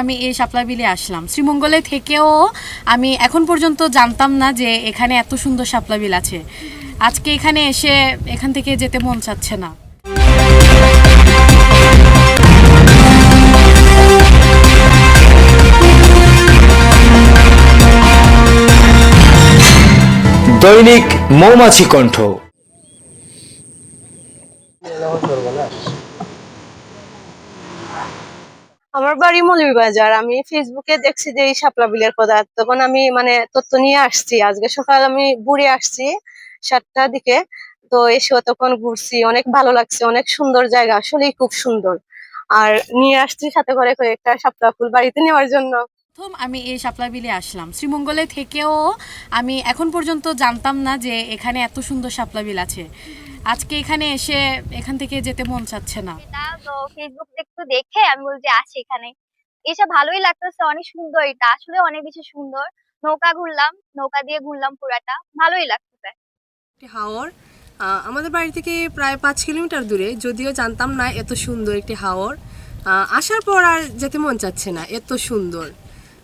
আমি এই শাপলা বিলে আসলাম। শ্রীমঙ্গলে থেকেও আমি এখন পর্যন্ত জানতাম না যে এখানে এত সুন্দর শাপলা বিল আছে। আজকে এখানে এসে এখান থেকে যেতে মন চাচ্ছে না। দৈনিক মৌমাছি কণ্ঠ। আমার বাড়ি মৌলভীবাজার। আমি ফেসবুকে দেখছি যে এই শাপলা বিলের কথা তখন আমি মানে তথ্য নিয়ে আসছি। আজকে সকাল আমি বুড়ে আসছি সাতটার দিকে। তো এসে তখন ঘুরছি। অনেক ভালো লাগছে। অনেক সুন্দর জায়গা। আসলেই খুব সুন্দর। আর নিয়ে আসছি সাথে করে কয়েকটা শাপলা ফুল বাড়িতে নেওয়ার জন্য। প্রথম আমি এই শাপলা বিলে আসলাম। শ্রীমঙ্গলে থেকেও আমি এখন পর্যন্ত জানতাম না যে এখানে এত সুন্দর শাপলা বিল আছে। আজকে এখানে এসে এখান থেকে যেতে মন চাচ্ছে না। তো ফেসবুক একটু দেখে আমি বলছি আসি এখানে। এসে ভালোই লাগতেছে অনেক সুন্দর এটা। আসলে অনেক বেশি সুন্দর। নৌকা ঘুরলাম নৌকা দিয়ে ঘুরলাম পুরাটা। ভালোই লাগতেছে। একটি হাওর আমাদের বাড়ি থেকে প্রায় পাঁচ কিলোমিটার দূরে। যদিও জানতাম না এত সুন্দর একটি হাওর। আসার পর আর যেতে মন চাচ্ছে না এত সুন্দর।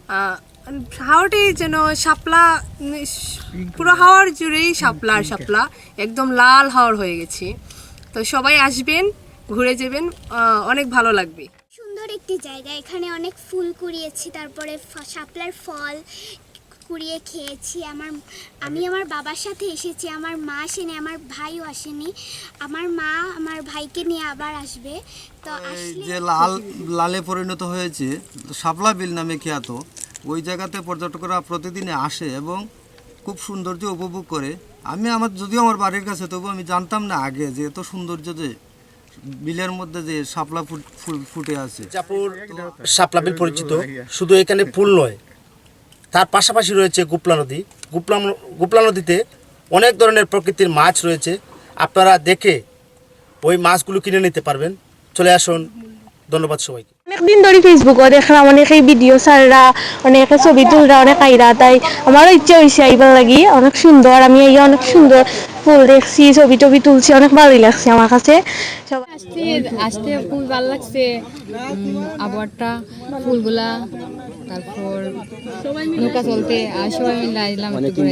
আহ, হাওরটি যেন শাপলা উম, স- পুরো হাওর জুড়েই শাপলা আর শাপলা। একদম লাল হাওর হয়ে গেছে। তো সবাই আসবেন ঘুরে যাবেন অনেক ভালো লাগবে। সুন্দর একটি জায়গা এখানে অনেক ফুল কুড়িয়েছি তারপরে শাপলার ফল কুড়িয়ে খেয়েছি। আমার আমি আমার বাবার সাথে এসেছি আমার মা আসেনি আমার ভাইও আসেনি। আমার মা আমার ভাইকে নিয়ে আবার আসবে। তো যে লাল লালে পরিণত হয়েছে শাপলা বিল নামে খ্যাত ওই জায়গাতে পর্যটকরা প্রতিদিনে আসে এবং খুব সৌন্দর্য উপভোগ করে। আমি আমার যদিও আমার বাড়ির কাছে তবু আমি জানতাম না আগে যে এত সৌন্দর্য যে বিলের মধ্যে যে শাপলা ফুল ফুটে আছে। মির্জাপুর শাপলা বিল পরিচিত শুধু এখানে ফুল নয় তার পাশাপাশি রয়েছে গুপলা নদী। গুপলা গুপলা নদীতে অনেক ধরনের প্রকৃতির মাছ রয়েছে। আপনারা দেখে ওই মাছগুলো কিনে নিতে পারবেন। চলে আসুন ধন্যবাদ সবাইকে। অনেকদিন ধরে ফেসবুকে দেখলাম অনেকেই ভিডিও সাররা অনেকে ছবি তুলরা অনেক আইরা তাই আমারও ইচ্ছা হয়েছে আইবার লাগি। অনেক সুন্দর আমি এই অনেক সুন্দর ফুল দেখছি ছবি টবি তুলছি অনেক ভালোই লাগছে আমার কাছে। আসতে আসতে খুব ভালো লাগছে। আবহাওয়াটা ফুলগুলা তারপর নৌকা চলতে আর সবাই মিলে আসলাম একটু